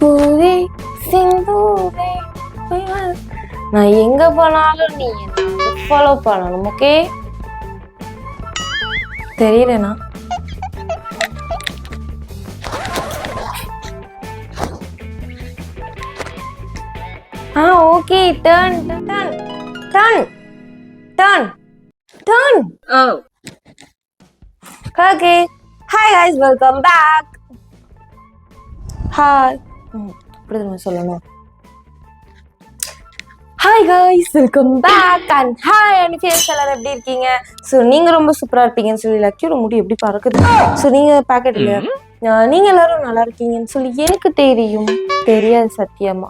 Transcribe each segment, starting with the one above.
பூவே சிந்தூரே. நான் எங்க போனாலும் நீ ஃபாலோ பண்ணணும் ஓகே தெரியலண்ணா. ஆ okay turn turn turn turn turn Oh. Okay hi guys welcome back hi இப்படி நம்ம சொல்லணும். Hi guys welcome back and hi and face எல்லாரும் எப்படி இருக்கீங்க? ஸோ நீங்கள் ரொம்ப சூப்பராக இருப்பீங்கன்னு சொல்லி லக்கியோட முடி எப்படி பறக்குது? ஸோ நீங்கள் பேக்கெட் இல்லையா நீங்கள் எல்லாரும் நல்லா இருக்கீங்கன்னு சொல்லி எனக்கு தெரியும். தெரியாது சத்தியமா.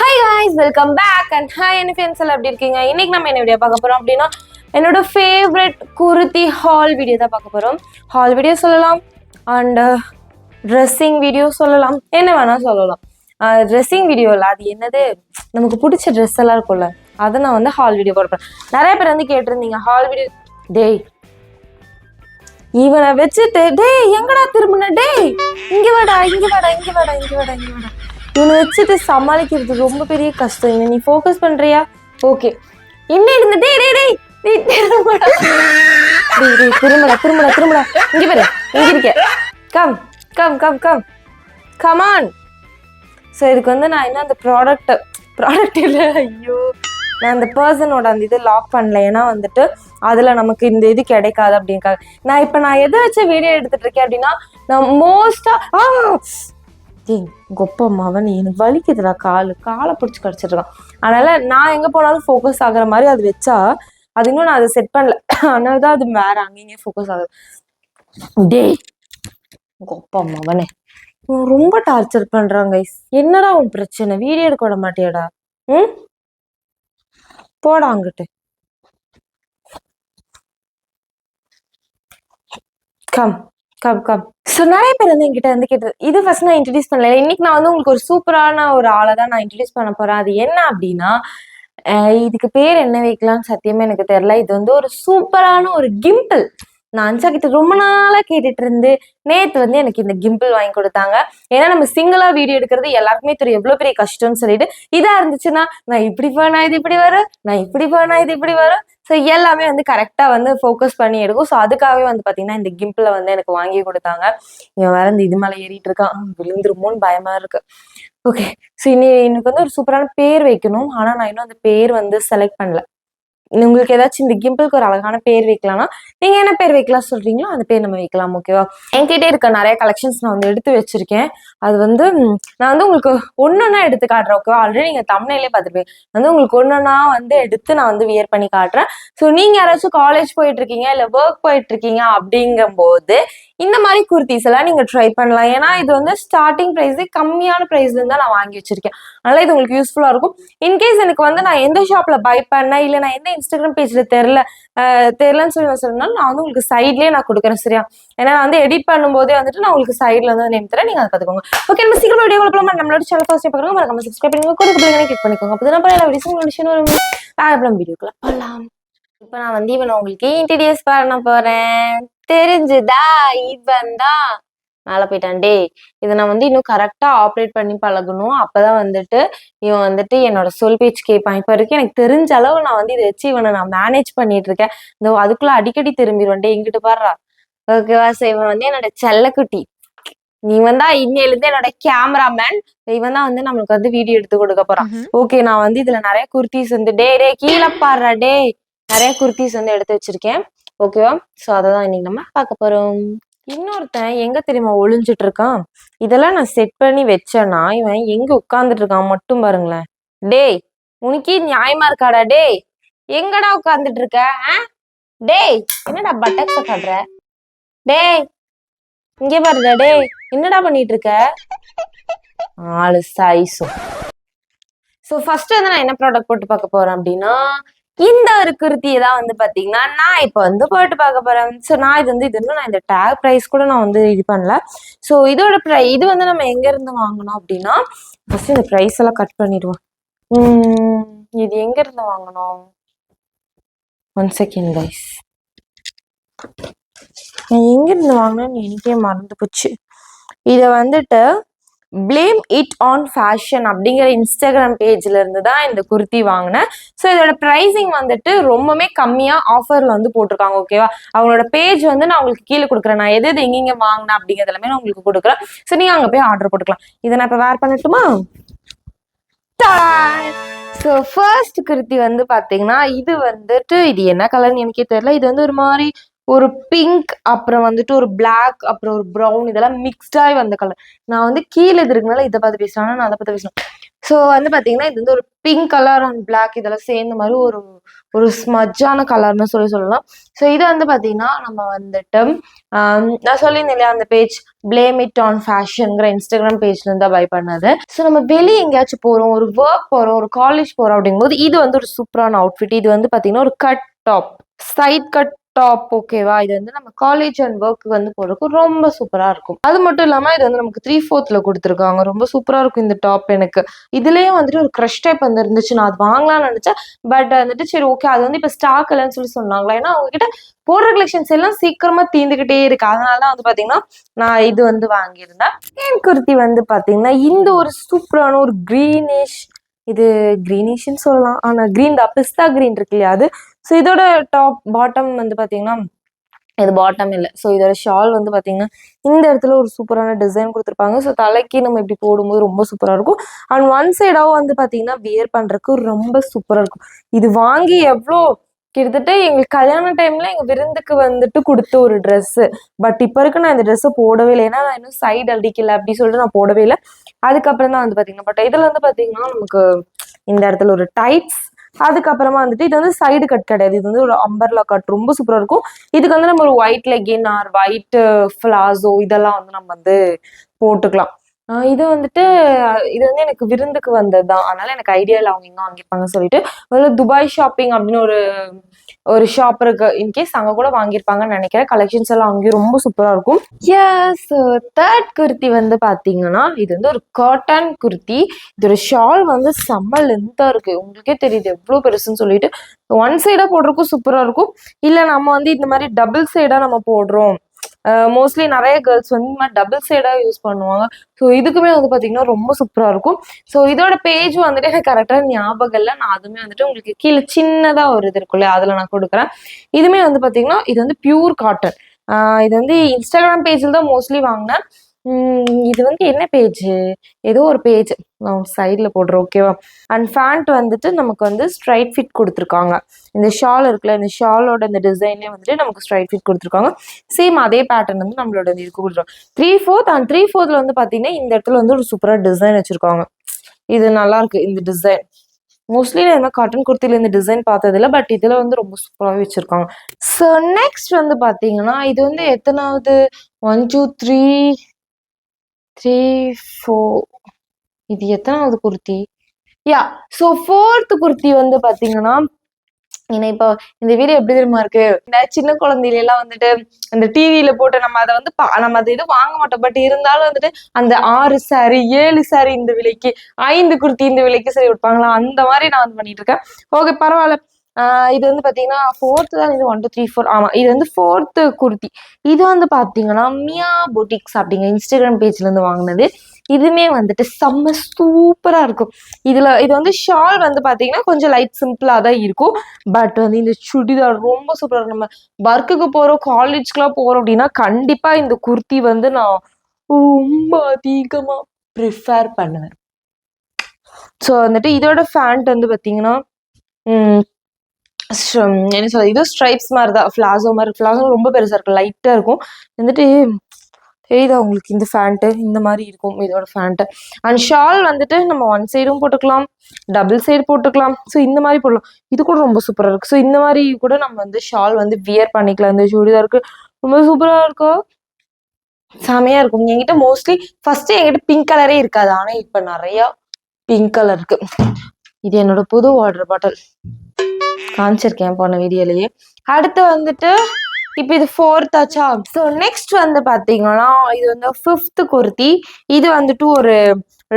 Hi guys welcome back and hi என்ன ஃப்ரெண்ட்ஸ் எல்லாம் எப்படி இருக்கீங்க? இன்னைக்கு நம்ம என்ன வீடியோ பார்க்க போறோம் அப்படின்னா என்னோட ஃபேவரட் குருத்தி ஹால் வீடியோ தான் பார்க்க போகிறோம் ஹால் வீடியோ சொல்லலாம் அண்டு ட்ரெஸ்ஸிங் வீடியோ சொல்லலாம். என்ன வேணால் சொல்லலாம். Uh, ட்ரெஸ்ஸிங் வீடியோவில் அது என்னது? நமக்கு பிடிச்ச ட்ரெஸ் எல்லாம் இருக்கும்ல அதை நான் வந்து ஹால் வீடியோ போடுறேன் நிறைய பேர் வந்து கேட்டிருந்தீங்க ஹால் வீடியோ டேய் இவனை வச்சுட்டு டேய் எங்கடா திரும்பின? டேய் இங்க வாடா இங்க வாடா இங்க வாடா இங்க வாடா இங்க வாடா. இவனை வச்சுட்டு சமாளிக்கிறது ரொம்ப பெரிய கஷ்டம். இவன் நீ ஃபோக்கஸ் பண்றியா? ஓகே என்ன இருந்த? டேய் டேய் டேய் டேய் திரும்படா திருமல திரும்படா திரும்படா திரும்படா. இங்க பாரு இங்க இருக்க. Come come come come come on so இதுக்கு வந்து நான் இன்னும் அந்த ப்ராடக்ட் ப்ராடக்ட் இல்லை ஐயோ. நான் அந்த பர்சனோட அந்த இது லாக் பண்ணல. ஏன்னா வந்துட்டு அதில் நமக்கு இந்த இது கிடைக்காது அப்படின்க்காக நான் இப்போ நான் எதை வச்சு வீடியோ எடுத்துட்டு இருக்கேன் அப்படின்னா நான் மோஸ்ட்டாக ஆ ஏய் கொப்ப மவன் எனக்கு வலிக்குதுடா காலு. காலை பிடிச்சி கிடச்சிட்ருக்கான் இருக்கான். அதனால நான் எங்கே போனாலும் ஃபோக்கஸ் ஆகிற மாதிரி அது வச்சா அது இன்னும் நான் அதை செட் பண்ணல. அதனால தான் அது வேற அங்கேயும் ஃபோக்கஸ் ஆகுது. டேய் கொப்ப மகனே ரொம்ப டார்ச்சர் பண்றாங்க என்னடா உன் பிரச்சனை? வீடியோ எடுக்க விட மாட்டியாடா? ம்? போடா அங்கிட்டு. கம் கம் கம் ஸோ நிறைய பேர் வந்து என்கிட்ட வந்து கேட்டது இது ஃபர்ஸ்ட் நான் இன்ட்ரடியூஸ் பண்ணல இன்னைக்கு நான் வந்து உங்களுக்கு ஒரு சூப்பரான ஒரு ஆளை தான் நான் இன்ட்ரடியூஸ் பண்ண போறேன். அது என்ன அப்படின்னா இதுக்கு பேர் என்ன வைக்கலாம்னு சத்தியமா எனக்கு தெரியல. இது வந்து ஒரு சூப்பரான ஒரு கிம்பிள் நான் அஞ்சா கிட்ட ரொம்ப நாளா கேட்டுட்டு இருந்து நேத்து வந்து எனக்கு இந்த கிம்பிள் வாங்கி கொடுத்தாங்க. ஏன்னா நம்ம சிங்கிளா வீடியோ எடுக்கிறது எல்லாருக்குமே தெரியும். எவ்வளவு பெரிய கஷ்டம்னு சொல்லிட்டு இதா இருந்துச்சுன்னா நான் இப்படி போனா இது இப்படி வரும்? நான் இப்படி போனா இது இப்படி வரும்? ஸோ எல்லாமே வந்து கரெக்டாக வந்து ஃபோக்கஸ் பண்ணி எடுக்கும். ஸோ அதுக்காகவே வந்து பார்த்தீங்கன்னா இந்த கிம்பிளை வந்து எனக்கு வாங்கி கொடுத்தாங்க. இவன் வேற இந்த இது மேலே ஏறிட்டு இருக்கான். விழுந்துருமோன்னு பயமா இருக்கு. ஓகே ஸோ இனி எனக்கு வந்து ஒரு சூப்பரான பேர் வைக்கணும். ஆனால் நான் இன்னும் அந்த பேர் வந்து செலக்ட் பண்ணல. உங்களுக்கு ஏதாச்சும் இந்த கிம்பிளுக்கு ஒரு அழகான பேர் வைக்கலாம்னா நீங்க என்ன பேர் வைக்கலாம் சொல்றீங்களோ அந்த பேர் நம்ம வைக்கலாம் ஓகேவா என்கிட்ட இருக்க நிறைய கலெக்ஷன்ஸ் நான் வந்து எடுத்து வச்சிருக்கேன். அது வந்து நான் வந்து உங்களுக்கு ஒன்னொன்னா எடுத்து காட்டுறேன் ஓகேவா ஆல்ரெடி நீங்க தமிழ்லேயே பார்த்துருப்பீங்க. வந்து உங்களுக்கு ஒன்னொன்னா வந்து எடுத்து நான் வந்து வியர் பண்ணி காட்டுறேன். ஸோ நீங்க யாராச்சும் காலேஜ் போயிட்டு இருக்கீங்க இல்ல ஒர்க் போயிட்டு இருக்கீங்க அப்படிங்கும்போது இந்த மாதிரி குர்த்திஸ் எல்லாம் நீங்க ட்ரை பண்ணலாம். ஏன்னா இது வந்து ஸ்டார்டிங் ப்ரைஸ் கம்மியான ப்ரைஸ்ல இருந்தா நான் வாங்கி வச்சிருக்கேன். அதனால இது உங்களுக்கு யூஸ்ஃபுல்லா இருக்கும். இன்கேஸ் எனக்கு வந்து நான் எந்த ஷாப்ல பை பண்ணேன் இல்ல நான் எந்த இன்ஸ்டாகிராம் பேஜ்ல தெரில தெரிலன்னு சொல்லி நான் சொன்னாலும் நான் வந்து உங்களுக்கு சைட்லயே நான் கொடுக்குறேன் சரியா? ஏன்னா நான் வந்து எடிட் பண்ணும்போதே வந்துட்டு நான் உங்களுக்கு சைட்ல வந்து நேம் தரேன் நீங்க அதை பார்த்துக்கோங்க. ஓகே நம்ம சீக்கிரம் வீடியோ போகலாமா நம்மளோட சேனல் ஃபர்ஸ்ட் பார்க்குறோம் மறக்காம சப்ஸ்கிரைப் பண்ணுங்க கூட பிள்ளைங்க கிளிக் பண்ணிக்கோங்க. அப்போ தான் எல்லா வீடியோஸும் நோட்டிஃபிகேஷன் வரும் வீடியோக்குள்ள போகலாம் இப்போ நான் வந்து இவனை உங்களுக்கு இன்ட்ரடியூஸ் பண்ண போறேன். தெரிஞ்சுதா? இவன் தான் மேலே போயிட்டான். டே இதை நான் வந்து இன்னும் கரெக்டா ஆப்ரேட் பண்ணி பழகணும். அப்பதான் வந்துட்டு இவன் வந்துட்டு என்னோட சொல் பேச்சு கேட்பான். இப்போ வரைக்கும் எனக்கு தெரிஞ்ச அளவு நான் வந்து இதை வச்சு இவனை நான் மேனேஜ் பண்ணிட்டு இருக்கேன். இந்த அதுக்குள்ள அடிக்கடி திரும்பிடுவேன் டே இங்கிட்டு பாடுறா ஓகேவா ஸோ இவன் வந்து என்னோட செல்லக்குட்டி. நீ வந்தா இன்னையில இருந்து என்னோட கேமராமேன் இவன் தான் வந்து நம்மளுக்கு வந்து வீடியோ எடுத்து கொடுக்க போறான். ஓகே நான் வந்து இதுல நிறைய குர்த்திஸ் வந்து டே டே கீழே பாடுறா டே நிறைய குர்த்திஸ் வந்து எடுத்து வச்சிருக்கேன். ஓகேவா ஸோ அதை தான் இன்னைக்கு நம்ம பார்க்க போறோம். இன்னொருத்தன் எங்க தெரியுமா ஒளிஞ்சிட்டு இருக்கான்? இதெல்லாம் நான் செட் பண்ணி வச்சேன்னா இவன் எங்க உட்காந்துட்டு இருக்கான் மட்டும் பாருங்களேன். டேய் உனக்கு நியாயமா இருக்காடா டேய்? எங்கடா உட்காந்துட்டு இருக்க ஆ? டேய் என்னடா பட்டக்ஸ காட்டுற? டேய் இங்க பாருடா டேய் என்னடா பண்ணிட்டு இருக்க? ஆளு சைஸும் ஸோ ஃபர்ஸ்ட் வந்து நான் என்ன ப்ராடக்ட் போட்டு பார்க்க போறேன் அப்படின்னா இந்த ஒரு குர்த்தியை தான் வந்து பாத்தீங்கன்னா நான் இப்போ வந்து போட்டு பார்க்க போறேன். ஸோ நான் இது வந்து இது இன்னும் நான் இந்த டேக் ப்ரைஸ் கூட நான் வந்து இது பண்ணல. ஸோ இதோட ப்ரை இது வந்து நம்ம எங்க இருந்து வாங்கணும் அப்படின்னா ஃபர்ஸ்ட் இந்த ப்ரைஸ் எல்லாம் கட் பண்ணிடுவோம். இது எங்க இருந்து வாங்கணும்? ஒன் செகண்ட் கைஸ் நான் எங்கேருந்து வாங்கினேன்னு எனக்கே மறந்து போச்சு. இதை வந்துட்டு ப்ளேம் இட் ஆன் ஃபேஷன் அப்படிங்கிற இன்ஸ்டாகிராம் பேஜ்ல இருந்து தான் இந்த குர்த்தி வாங்கினேன். ஸோ இதோட ப்ரைஸிங் வந்துட்டு ரொம்பவுமே கம்மியாக ஆஃபரில் வந்து போட்டிருக்காங்க ஓகேவா அவங்களோட பேஜ் வந்து நான் உங்களுக்கு கீழே கொடுக்குறேன். நான் எது எது எங்கெங்க வாங்கினேன் அப்படிங்கிறது எல்லாமே நான் உங்களுக்கு கொடுக்குறேன். ஸோ நீங்கள் அங்கே போய் ஆர்டர் போட்டுக்கலாம். இதை நான் இப்போ வேர் பண்ணட்டுமா? ஸோ ஃபர்ஸ்ட் குர்த்தி வந்து பார்த்தீங்கன்னா இது வந்துட்டு இது என்ன கலர்னு எனக்கே தெரியல. இது வந்து ஒரு மாதிரி ஒரு பிங்க் அப்புறம் வந்துட்டு ஒரு பிளாக் அப்புறம் ஒரு ப்ரௌன் இதெல்லாம் மிக்ஸ்டாகி வந்த கலர் நான் வந்து கீழே இது இருக்கனால இதை பார்த்து பேசுறேன் நான் அதை பார்த்து பேசணும். ஸோ வந்து பார்த்தீங்கன்னா இது வந்து ஒரு பிங்க் கலர் அண்ட் பிளாக் இதெல்லாம் சேர்ந்த மாதிரி ஒரு ஒரு ஸ்மஜ்ஜான கலர்னு சொல்லி சொல்லலாம். ஸோ இது வந்து பார்த்தீங்கன்னா நம்ம வந்துட்டு நான் சொல்லியிருந்தேன் இல்லையா அந்த பேஜ் பிளேம் இட் ஆன் ஃபேஷனுங்கிற இன்ஸ்டாகிராம் பேஜ்ல இருந்தா பை பண்ணது. ஸோ நம்ம வெளியே எங்கேயாச்சும் போகிறோம் ஒரு ஒர்க் போகிறோம் ஒரு காலேஜ் போகிறோம் அப்படிங்கும்போது இது வந்து ஒரு சூப்பரான அவுட்ஃபிட் இது வந்து பார்த்தீங்கன்னா ஒரு cut top side cut top ஓகேவா இது வந்து நம்ம காலேஜ் அண்ட் ஒர்க் வந்து போடுறதுக்கு ரொம்ப சூப்பரா இருக்கும். அது மட்டும் இல்லாம இது வந்து நமக்கு த்ரீ ஃபோர்த்ல கொடுத்துருக்காங்க. ரொம்ப சூப்பரா இருக்கும் இந்த டாப் எனக்கு. இதுலயும் வந்துட்டு ஒரு க்ரஷ் டைப் வந்து இருந்துச்சு. நான் அது வாங்கலாம்னு நினைச்சேன். பட் வந்துட்டு சரி ஓகே அது வந்து இப்ப ஸ்டாக் இல்லைன்னு சொல்லி சொன்னாங்களா? ஏன்னா அவங்க கிட்ட போடுற கலெக்ஷன்ஸ் எல்லாம் சீக்கிரமா தீந்துகிட்டே இருக்கு. அதனால தான் வந்து பாத்தீங்கன்னா நான் இது வந்து வாங்கியிருந்தேன். என் குர்த்தி வந்து பாத்தீங்கன்னா இந்த ஒரு சூப்பரான ஒரு கிரீனிஷ் இது கிரீனிஷ்னு சொல்லலாம். ஆனா க்ரீன் தான். பிஸ்தா கிரீன் இருக்கு இல்லையா? அது ஸோ இதோட டாப் பாட்டம் வந்து பாத்தீங்கன்னா இது பாட்டம் இல்லை. ஸோ இதோட ஷால் வந்து பாத்தீங்கன்னா இந்த இடத்துல ஒரு சூப்பரான டிசைன் கொடுத்துருப்பாங்க. ஸோ தலைக்கு நம்ம இப்படி போடும்போது ரொம்ப சூப்பராக இருக்கும். அண்ட் ஒன் சைடாவும் வந்து பாத்தீங்கன்னா வியர் பண்ணுறதுக்கு ரொம்ப சூப்பராக இருக்கும். இது வாங்கி எவ்வளோ கிட்டத்தட்ட எங்களுக்கு கல்யாண டைம்ல எங்க விருந்துக்கு வந்துட்டு கொடுத்த ஒரு ட்ரெஸ் பட் இப்போ இருக்கு நான் இந்த ட்ரெஸ்ஸை போடவே இல்லை. ஏன்னா நான் இன்னும் சைடு அடிக்கல அப்படி சொல்லிட்டு நான் போடவே இல்லை. அதுக்கப்புறம் தான் வந்து பாத்தீங்கன்னா பட் இதுல வந்து பாத்தீங்கன்னா நமக்கு இந்த இடத்துல ஒரு டைட்ஸ் அதுக்கப்புறமா வந்துட்டு இது வந்து சைடு கட் கிடையாது. இது வந்து ஒரு அம்பர்லா கட் ரொம்ப சூப்பரா இருக்கும். இதுக்கு வந்து நம்ம ஒரு white legging or white palazzo இதெல்லாம் வந்து நம்ம வந்து போட்டுக்கலாம். இது வந்துட்டு இது வந்து எனக்கு விருந்துக்கு வந்தது தான் அதனால எனக்கு ஐடியா இல்லை அவங்க எங்க வாங்கியிருப்பாங்கன்னு சொல்லிட்டு. ஒரு துபாய் ஷாப்பிங் அப்படின்னு ஒரு ஒரு ஷாப் இருக்கு. இன்கேஸ் அங்க கூட வாங்கியிருப்பாங்கன்னு நினைக்கிறேன். கலெக்ஷன்ஸ் எல்லாம் அங்கேயும் ரொம்ப சூப்பரா இருக்கும். எஸ் தேர்ட் குர்த்தி வந்து பாத்தீங்கன்னா இது வந்து ஒரு காட்டன் குர்த்தி. இதோட ஷால் வந்து செம்ம லென்த்தா இருக்கு. உங்களுக்கே தெரியுது எவ்வளவு பெருசுன்னு சொல்லிட்டு. ஒன் சைடா போடுறதுக்கும் சூப்பரா இருக்கும். இல்ல நம்ம வந்து இந்த மாதிரி டபுள் சைடா நம்ம போடுறோம். மோஸ்ட்லி நிறைய கேர்ள்ஸ் வந்து இந்த மாதிரி டபுள் சைடா யூஸ் பண்ணுவாங்க. ஸோ இதுக்குமே வந்து பாத்தீங்கன்னா ரொம்ப சூப்பரா இருக்கும். ஸோ இதோட பேஜ் வந்துட்டு எனக்கு கரெக்டாக ஞாபகம் இல்லை. நான் அதுவுமே வந்துட்டு உங்களுக்கு கீழே சின்னதா ஒரு இது இருக்குல்ல அதுல நான் கொடுக்குறேன். இதுமே வந்து பாத்தீங்கன்னா இது வந்து பியூர் காட்டன் இது வந்து இன்ஸ்டாகிராம் பேஜில் தான் மோஸ்ட்லி வாங்கினேன். இது வந்து என்ன பேஜ் ஏதோ ஒரு பேஜ் நான் சைடில் போடுறோம் ஓகேவா அண்ட் ஃபேண்ட் வந்துட்டு நமக்கு வந்து ஸ்ட்ரைட் ஃபிட் கொடுத்துருக்காங்க. இந்த ஷால் இருக்குல்ல இந்த ஷாலோட இந்த டிசைனே வந்துட்டு நமக்கு ஸ்ட்ரைட் ஃபிட் கொடுத்துருக்காங்க. சேம் அதே பேட்டர்ன் வந்து நம்மளோட இது கொடுத்துருவோம் த்ரீ ஃபோர்த் அண்ட் த்ரீ ஃபோர்த்தில் வந்து பார்த்தீங்கன்னா இந்த இடத்துல வந்து ஒரு சூப்பராக டிசைன் வச்சுருக்காங்க. இது நல்லா இருக்கு இந்த டிசைன் மோஸ்ட்லி நான் காட்டன் குர்த்தில இந்த டிசைன் பார்த்ததில்ல பட் இதில் வந்து ரொம்ப சூப்பராகவே வச்சுருக்காங்க. ஸோ நெக்ஸ்ட் வந்து பார்த்தீங்கன்னா இது வந்து எத்தனாவது? One two three three four இது எத்தனாவது kurti? Yeah so fourth kurti வந்து பார்த்தீங்கன்னா ஏன்னா இப்போ இந்த வீடியோ எப்படி தெரியுமா இருக்கு? இந்த சின்ன குழந்தையில எல்லாம் வந்துட்டு அந்த டிவியில போட்டு நம்ம அதை வந்து பா- நம்ம அதை எதுவும் வாங்க மாட்டோம். பட் இருந்தாலும் வந்துட்டு அந்த ஆறு சாரி ஏழு சாரி இந்த விலைக்கு ஐந்து குர்த்தி இந்த விலைக்கு சரி விற்பாங்களா அந்த மாதிரி நான் வந்து பண்ணிட்டு இருக்கேன். ஓகே பரவாயில்ல. இது வந்து பாத்தீங்கன்னா ஃபோர்த்து தான் இது ஒன் டூ த்ரீ ஃபோர் ஆமா இது வந்து ஃபோர்த்து குர்த்தி. இது வந்து பாத்தீங்கன்னா மியா பொட்டிக்ஸ் அப்படிங்கிற இன்ஸ்டாகிராம் பேஜ்ல இருந்து வாங்கினது. இதுமே வந்துட்டு செம்ம சூப்பரா இருக்கும். இதுல இது வந்து ஷால் வந்து பாத்தீங்கன்னா கொஞ்சம் லைட் சிம்பிளா தான் இருக்கும். பட் வந்து இந்த சுடிதார் ரொம்ப சூப்பரா இருக்கும். நம்ம ஒர்க்குக்கு போறோம் காலேஜ்க்குலாம் போறோம் அப்படின்னா கண்டிப்பா இந்த குர்த்தி வந்து நான் ரொம்ப அதிகமா ப்ரிஃபேர் பண்ணுவேன். ஸோ வந்துட்டு இதோட ஃபேண்ட் வந்து பார்த்தீங்கன்னா என்ன சொல்றது? இது ஸ்ட்ரைப்ஸ் மாதிரி தான் ஃப்ளாசோ மாதிரி ஃப்ளாசோ ரொம்ப பெருசாக இருக்கும். லைட்டாக இருக்கும். வந்துட்டு தெரியுதா உங்களுக்கு? இந்த ஃபேண்ட்டு இந்த மாதிரி இருக்கும். இதோட ஃபேண்ட்டு அண்ட் ஷால் வந்துட்டு நம்ம ஒன் சைடும் போட்டுக்கலாம். டபுள் சைடு போட்டுக்கலாம். ஸோ இந்த மாதிரி போடலாம். இது கூட ரொம்ப சூப்பராக இருக்குது ஸோ இந்த மாதிரி கூட நம்ம வந்து ஷால் வந்து வியர் பண்ணிக்கலாம். இந்த சுடிதாருக்கு ரொம்ப சூப்பராக இருக்கும் செமையாக இருக்கும். என்கிட்ட மோஸ்ட்லி ஃபஸ்ட்டு என்கிட்ட பிங்க் கலரே இருக்காது. ஆனால் இப்போ நிறையா பிங்க் கலர் இருக்குது இது என்னோட புது வாட்டர் பாட்டில் காமிச்சிருக்கேன் போன வீடியோலயே. அடுத்து வந்துட்டு இப்போ இது ஃபோர்த் ஆச்சா? ஸோ நெக்ஸ்ட் வந்து பார்த்தீங்கன்னா இது வந்து ஃபிஃப்த் குர்த்தி. இது வந்துட்டு ஒரு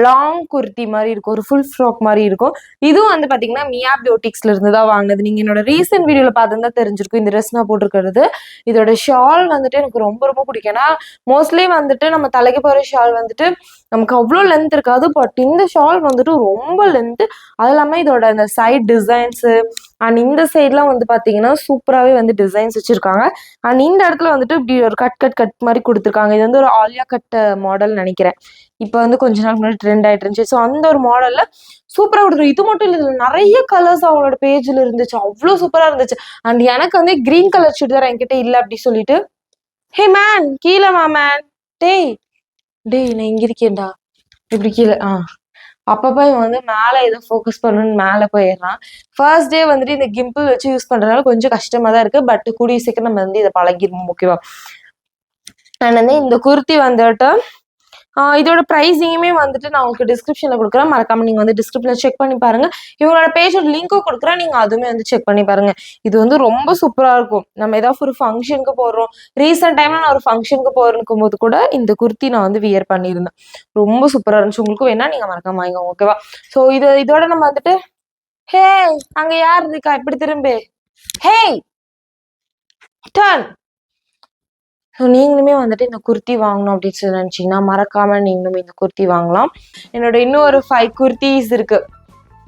லாங் குர்த்தி மாதிரி இருக்கும் ஒரு ஃபுல் ஃப்ராக் மாதிரி இருக்கும். இதுவும் வந்து பாத்தீங்கன்னா மியா பியூட்டிக்ஸ்ல இருந்து தான் வாங்கினது. நீங்க என்னோட ரீசெண்ட் வீடியோல பார்த்துருந்தா தெரிஞ்சிருக்கும். இந்த ட்ரெஸ் நான் போட்டிருக்கிறது. இதோட ஷால் வந்துட்டு எனக்கு ரொம்ப ரொம்ப பிடிக்கும். ஏன்னா மோஸ்ட்லி வந்துட்டு நம்ம தலைக்கு போகிற ஷால் வந்துட்டு நமக்கு அவ்வளோ லென்த் இருக்காது. பட் இந்த ஷால் வந்துட்டு ரொம்ப லென்த்து அது இல்லாமல் இதோட அந்த சைட் டிசைன்ஸு அண்ட் இந்த சைட்லாம் வந்து பார்த்தீங்கன்னா சூப்பராகவே வந்து டிசைன்ஸ் வச்சுருக்காங்க. அண்ட் இந்த இடத்துல வந்துட்டு இப்படி ஒரு கட் கட் கட் மாதிரி கொடுத்துருக்காங்க. இது வந்து ஒரு ஆலியா கட் மாடல் நினைக்கிறேன். இப்போ வந்து கொஞ்ச நாள் முன்னாடி ட்ரெண்ட் ஆகிட்டு இருந்துச்சு. ஸோ அந்த ஒரு மாடலில் சூப்பராக கொடுத்துருக்கு இது மட்டும் இல்லை நிறைய கலர்ஸ் அவங்களோட பேஜில் இருந்துச்சு. அவ்வளோ சூப்பராக இருந்துச்சு. அண்ட் எனக்கு வந்து க்ரீன் கலர் சுடிதார் என்கிட்ட இல்லை அப்படி சொல்லிட்டு ஹே மேன் கீழே வா மேன் டேய் டேய் நான் இங்கே இருக்கேன்டா. இப்படி கீழே ஆ. அப்பப்போ இவன் வந்து மேலே ஏதோ ஃபோக்கஸ் பண்ணணும்னு மேலே போயிடுறான். ஃபர்ஸ்ட் டே வந்துட்டு இந்த கிம்பிள் வச்சு யூஸ் பண்ணுறதுனால கொஞ்சம் கஷ்டமா தான் இருக்கு. பட் கூடிய சீக்கிரம் நம்ம வந்து இதை பழகிடுவோம் ஓகேவா அண்ட் வந்து இந்த குர்த்தி வந்துட்டு இதோட ப்ரைஸிங்குமே வந்துட்டு நான் உங்களுக்கு டிஸ்கிரிப்ஷனில் கொடுக்குறேன். மறக்காமல் நீங்கள் வந்து டிஸ்கிரிப்ஷனில் செக் பண்ணி பாருங்க. இவங்களோட பேஜோட லிங்க்கும் கொடுக்குறேன். நீங்கள் அதுவுமே வந்து செக் பண்ணி பாருங்க. இது வந்து ரொம்ப சூப்பராக இருக்கும். நம்ம ஏதாவது ஒரு ஃபங்க்ஷனுக்கு போடுறோம் ரீசெண்ட் டைம்ல நான் ஒரு ஃபங்க்ஷனுக்கு போயிருக்கும் போது கூட இந்த குர்த்தி நான் வந்து வியர் பண்ணியிருந்தேன். ரொம்ப சூப்பராக இருந்துச்சு. உங்களுக்கு வேணா நீங்க மறக்காம வாங்கிக்கோங்க ஓகேவா ஸோ இது இதோட நம்ம வந்துட்டு ஹே அங்க யார் இருக்கா? இப்படி திரும்பு. ஹே டர்ன் ஸோ நீங்களுமே வந்துட்டு இந்த குர்த்தி வாங்கணும் அப்படின்னு சொல்லி நினச்சிங்கன்னா மறக்காமல் நீங்களும் இந்த குர்த்தி வாங்கலாம். என்னோட இன்னும் ஒரு ஃபைவ் குர்த்திஸ் இருக்கு.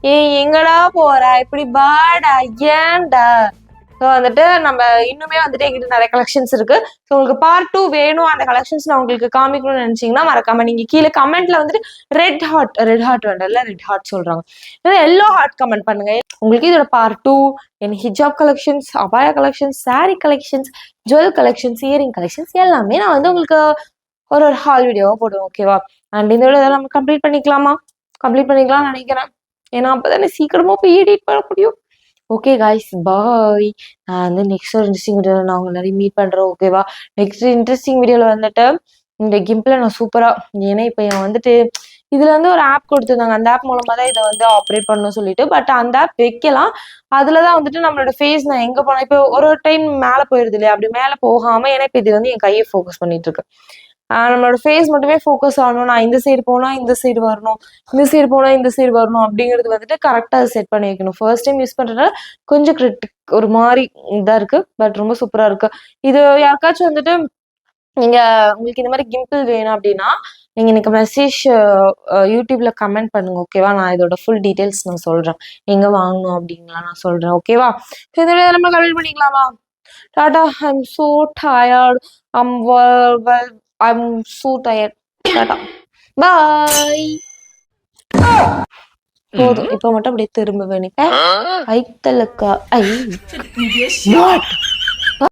ஏய் எங்கடா போற? இப்படி பாடா ஏன்டா? ஸோ வந்துட்டு நம்ம இன்னுமே வந்துட்டு எங்கிட்ட நிறைய கலெக்ஷன்ஸ் இருக்கு. ஸோ உங்களுக்கு பார்ட் டூ வேணும். அந்த கலெக்ஷன்ஸ் நான் உங்களுக்கு காமிக்கணும்னு நினைச்சீங்கன்னா மறக்காம நீங்க கீழே கமெண்ட்ல வந்துட்டு ரெட் ஹாட் ரெட் ஹாட் வேண்டல ரெட் ஹாட் சொல்றாங்க. எல்லோ ஹாட் கமெண்ட் பண்ணுங்க. உங்களுக்கு இதோட பார்ட் டூ என் ஹிஜாப் collections அபாயா collections saree collections jewel collections earring collections எல்லாமே நான் வந்து உங்களுக்கு ஒரு ஒரு ஹால் வீடியோவாக போடுவோம் ஓகேவா அண்ட் இந்த வீடியோ நம்ம கம்ப்ளீட் பண்ணிக்கலாமா? கம்ப்ளீட் பண்ணிக்கலாம்னு நினைக்கிறேன். ஏன்னா அப்பதானே சீக்கிரமா போய் எடிட் பண்ண முடியும். ஓகே காய்ஸ் பாய் நான் வந்து நெக்ஸ்ட் ஒரு இன்ட்ரெஸ்டிங் வீடியோவில் நான் உங்களை நிறைய மீட் பண்ணுறேன் ஓகேவா நெக்ஸ்ட் இன்ட்ரெஸ்டிங் வீடியோவில் வந்துட்டு இந்த கிம்பில் நான் சூப்பராக ஏன்னா இப்போ என் வந்துட்டு இதில் வந்து ஒரு ஆப் கொடுத்துருந்தாங்க. அந்த ஆப் மூலமாக தான் இதை வந்து ஆப்ரேட் பண்ணணும்னு சொல்லிட்டு பட் அந்த ஆப் வைக்கலாம். அதில் தான் வந்துட்டு நம்மளோட ஃபேஸ் நான் எங்கே போனேன் இப்போ ஒரு ஒரு டைம் மேலே போயிடுது இல்லையா? அப்படி மேலே போகாமல் ஏன்னா இப்போ இது வந்து என் கையை ஃபோக்கஸ் பண்ணிட்டு இருக்கு. நம்மளோட ஃபேஸ் மட்டுமே ஃபோக்கஸ் ஆகணும். நான் இந்த சைடு போனால் இந்த சைடு வரணும். இந்த சைடு போனால் இந்த சைடு வரணும் அப்படிங்கிறது வந்துட்டு கரெக்டாக செட் பண்ணி வைக்கணும். ஃபர்ஸ்ட் டைம் யூஸ் பண்ணுறதுனால கொஞ்சம் கிரிட்டிக் ஒரு மாதிரி இதாக இருக்குது பட் ரொம்ப சூப்பராக இருக்கு. இது யாருக்காச்சும் வந்துட்டு நீங்கள் உங்களுக்கு இந்த மாதிரி கிம்பிள் வேணும் அப்படின்னா நீங்கள் எனக்கு மெசேஜ் யூடியூப்ல கமெண்ட் பண்ணுங்க ஓகேவா நான் இதோட ஃபுல் டீட்டெயில்ஸ் நான் சொல்கிறேன் எங்கே வாங்கணும் அப்படின்லாம் நான் சொல்கிறேன் ஓகேவா இந்த நம்ம கம்ப்ளீட் பண்ணிக்கலாமா? Tata I'm so tired I'm I'm so tired tata bye போதும். இப்போ மட்டும் அப்படியே திரும்ப வேணிப்பேன் ஐத்தலுக்கா. ஐ.